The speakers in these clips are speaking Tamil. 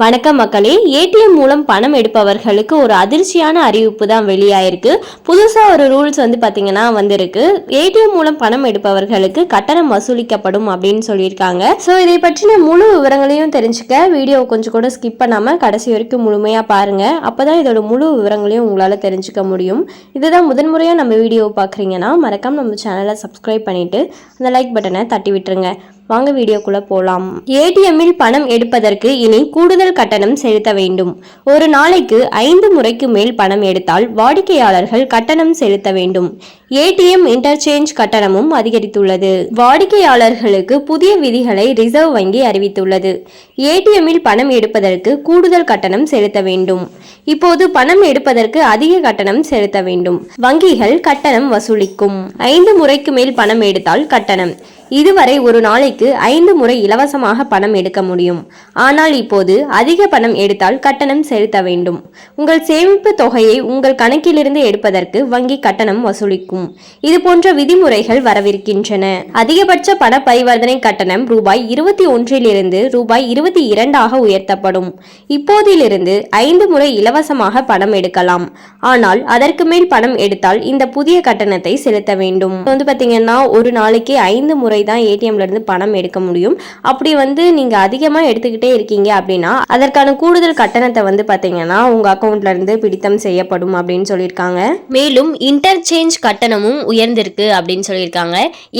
வணக்கம் மக்களே. ஏடிஎம் மூலம் பணம் எடுப்பவர்களுக்கு ஒரு அதிர்ச்சியான அறிவிப்பு தான் வெளியாயிருக்கு. புதுசாக ஒரு ரூல்ஸ் வந்து பார்த்தீங்கன்னா வந்திருக்கு. ஏடிஎம் மூலம் பணம் எடுப்பவர்களுக்கு கட்டணம் வசூலிக்கப்படும் அப்படின்னு சொல்லியிருக்காங்க. ஸோ இதை பற்றின முழு விவரங்களையும் தெரிஞ்சுக்க வீடியோ கொஞ்சம் கூட ஸ்கிப் பண்ணாமல் கடைசி வரைக்கும் முழுமையாக பாருங்கள் அப்போ தான் இதோட முழு விவரங்களையும் உங்களால் தெரிஞ்சுக்க முடியும். இதுதான் முதன்முறையாக நம்ம வீடியோ பார்க்குறீங்கன்னா மறக்காம நம்ம சேனலை சப்ஸ்கிரைப் பண்ணிவிட்டு அந்த லைக் பட்டனை தட்டி விட்டுருங்க. வாங்க வீடியோக்குள்ள போலாம். ஏடிஎம்மில் பணம் எடுப்பதற்கு இனி கூடுதல் கட்டணம் செலுத்த வேண்டும். ஒரு நாளைக்கு ஐந்து முறைக்கு மேல் பணம் எடுத்தால் வாடிக்கையாளர்கள் கட்டணம் செலுத்த வேண்டும். ஏடிஎம் இன்டர்சேஞ்ச் கட்டணமும் அதிகரித்துள்ளது. வாடிக்கையாளர்களுக்கு புதிய விதிகளை ரிசர்வ் வங்கி அறிவித்துள்ளது. ஏடிஎம்மில் பணம் எடுப்பதற்கு கூடுதல் கட்டணம் செலுத்த வேண்டும். இப்போது பணம் எடுப்பதற்கு அதிக கட்டணம் செலுத்த வேண்டும். வங்கிகள் கட்டணம் வசூலிக்கும். ஐந்து முறைக்கு மேல் பணம் எடுத்தால் கட்டணம். இதுவரை ஒரு நாளைக்கு ஐந்து முறை இலவசமாக பணம் எடுக்க முடியும். ஆனால் இப்போது அதிக பணம் எடுத்தால் கட்டணம் செலுத்த வேண்டும். உங்கள் சேமிப்பு தொகையை உங்கள் கணக்கிலிருந்து எடுப்பதற்கு வங்கி கட்டணம் வசூலிக்கும். இது போன்ற விதிமுறைகள் வரவிருக்கின்றன. அதிகபட்ச பண பரிவர்த்தனை கட்டணம் ரூபாய் இருபத்தி ஒன்றிலிருந்து ரூபாய் இருபத்தி இரண்டாக உயர்த்தப்படும். இப்போதிலிருந்து ஐந்து முறை இலவசமாக பணம் எடுக்கலாம். ஆனால் அதற்கு மேல் பணம் எடுத்தால் இந்த புதிய கட்டணத்தை செலுத்த வேண்டும். வந்து பார்த்தீங்கன்னா ஒரு நாளைக்கு ஐந்து முறை முறை தான் ஏடிஎம்ல இருந்து பணம் எடுக்க முடியும். அப்படி வந்து நீங்க அதிகமா எடுத்துக்கிட்டே இருக்கீங்க அப்படின்னா அதற்கான கூடுதல் கட்டணத்தை வந்து பாத்தீங்கன்னா உங்க அக்கௌண்ட்ல இருந்து பிடித்தம் செய்யப்படும் அப்படின்னு சொல்லியிருக்காங்க. மேலும் இன்டர்சேஞ்ச் கட்டணமும் உயர்ந்திருக்கு அப்படின்னு சொல்லியிருக்காங்க.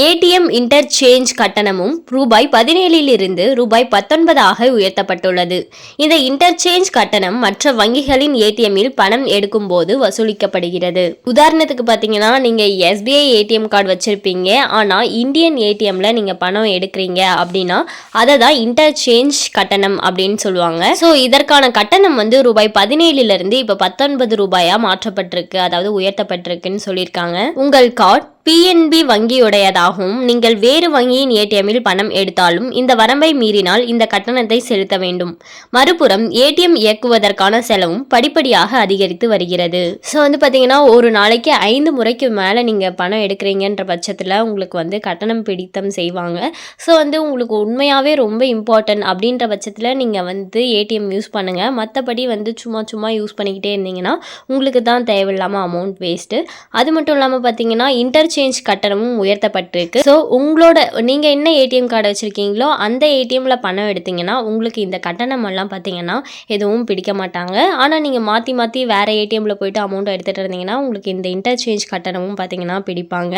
ஏடிஎம் இன்டர்சேஞ்ச் கட்டணமும் ரூபாய் பதினேழில் இருந்து ரூபாய் பத்தொன்பதாக உயர்த்தப்பட்டுள்ளது. இந்த இன்டர்சேஞ்ச் கட்டணம் மற்ற வங்கிகளின் ஏடிஎம்மில் பணம் எடுக்கும் போது வசூலிக்கப்படுகிறது. உதாரணத்துக்கு பார்த்தீங்கன்னா நீங்க எஸ்பிஐ ஏடிஎம் கார்டு வச்சிருப்பீங்க. ஆனா இந்தியன் ஏடிஎம் ஏடிஎம்ல நீங்கள் பணம் எடுக்கிறீங்க அப்படின்னா அதை தான் இன்டர்சேஞ்ச் கட்டணம் அப்படின்னு சொல்லுவாங்க. ஸோ இதற்கான கட்டணம் வந்து ரூபாய் பதினேழுலேருந்து இப்போ பத்தொன்பது ரூபாயாக மாற்றப்பட்டிருக்கு அதாவது உயர்த்தப்பட்டிருக்குன்னு சொல்லியிருக்காங்க. உங்கள் கார்டு பிஎன்பி வங்கியுடையதாகவும் நீங்கள் வேறு வங்கியின் ஏடிஎம்மில் பணம் எடுத்தாலும் இந்த வரம்பை மீறினால் இந்த கட்டணத்தை செலுத்த வேண்டும். மறுபுறம் ஏடிஎம் இயக்குவதற்கான செலவும் படிப்படியாக அதிகரித்து வருகிறது. ஸோ வந்து பார்த்தீங்கன்னா ஒரு நாளைக்கு ஐந்து முறைக்கு மேலே நீங்கள் பணம் எடுக்கிறீங்கன்ற பட்சத்தில் உங்களுக்கு வந்து கட்டணம் பிடித்தம் செய்வாங்க. ஸோ வந்து உங்களுக்கு உண்மையாகவே ரொம்ப இம்பார்ட்டன்ட் அப்படின்ற பட்சத்தில் நீங்கள் வந்து ஏடிஎம் யூஸ் பண்ணுங்கள் மற்றபடி வந்து சும்மா சும்மா யூஸ் பண்ணிக்கிட்டே இருந்தீங்கன்னா உங்களுக்கு தான் தேவையில்லாமல் அமௌண்ட் வேஸ்ட்டு அது மட்டும் இல்லாமல் பார்த்தீங்கன்னா இன்டர்ச் சேஞ்ச் கட்டணமும் உயர்த்தப்பட்டிருக்கு. ஸோ உங்களோட நீங்கள் என்ன ஏடிஎம் கார்டு வச்சுருக்கீங்களோ அந்த ஏடிஎம்மில் பணம் எடுத்தீங்கன்னா உங்களுக்கு இந்த கட்டணம் எல்லாம் பார்த்தீங்கன்னா எதுவும் பிடிக்க மாட்டாங்க. ஆனால் நீங்கள் மாற்றி மாற்றி வேறு ஏடிஎம்மில் போயிட்டு அமௌண்ட் எடுத்துகிட்டு இருந்தீங்கன்னா உங்களுக்கு இந்த இன்டர்சேஞ்ச் கட்டணமும் பார்த்தீங்கன்னா பிடிப்பாங்க.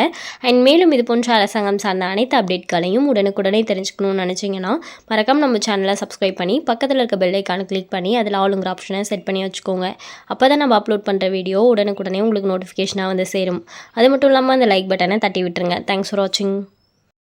அண்ட் மேலும் இது போன்ற அரசாங்கம் சார்ந்த அனைத்து அப்டேட்களையும் உடனுக்குடனே தெரிஞ்சுக்கணும்னு நினச்சிங்கன்னா மறக்காம நம்ம சேனலை சப்ஸ்கிரைப் பண்ணி பக்கத்தில் இருக்க பெல்லைக்கான கிளிக் பண்ணி அதில் ஆளுங்கிற ஆப்ஷனை செட் பண்ணி வச்சுக்கோங்க. அப்போ தான் நம்ம அப்லோட் பண்ணுற வீடியோ உடனுக்குடனே உங்களுக்கு நோட்டிஃபிகேஷனாக வந்து சேரும். அது மட்டும் இல்லாமல் அந்த லைக் லைக் பட்டனை தட்டி விட்டுருங்க தேங்க்ஸ் ஃபார் வாட்சிங்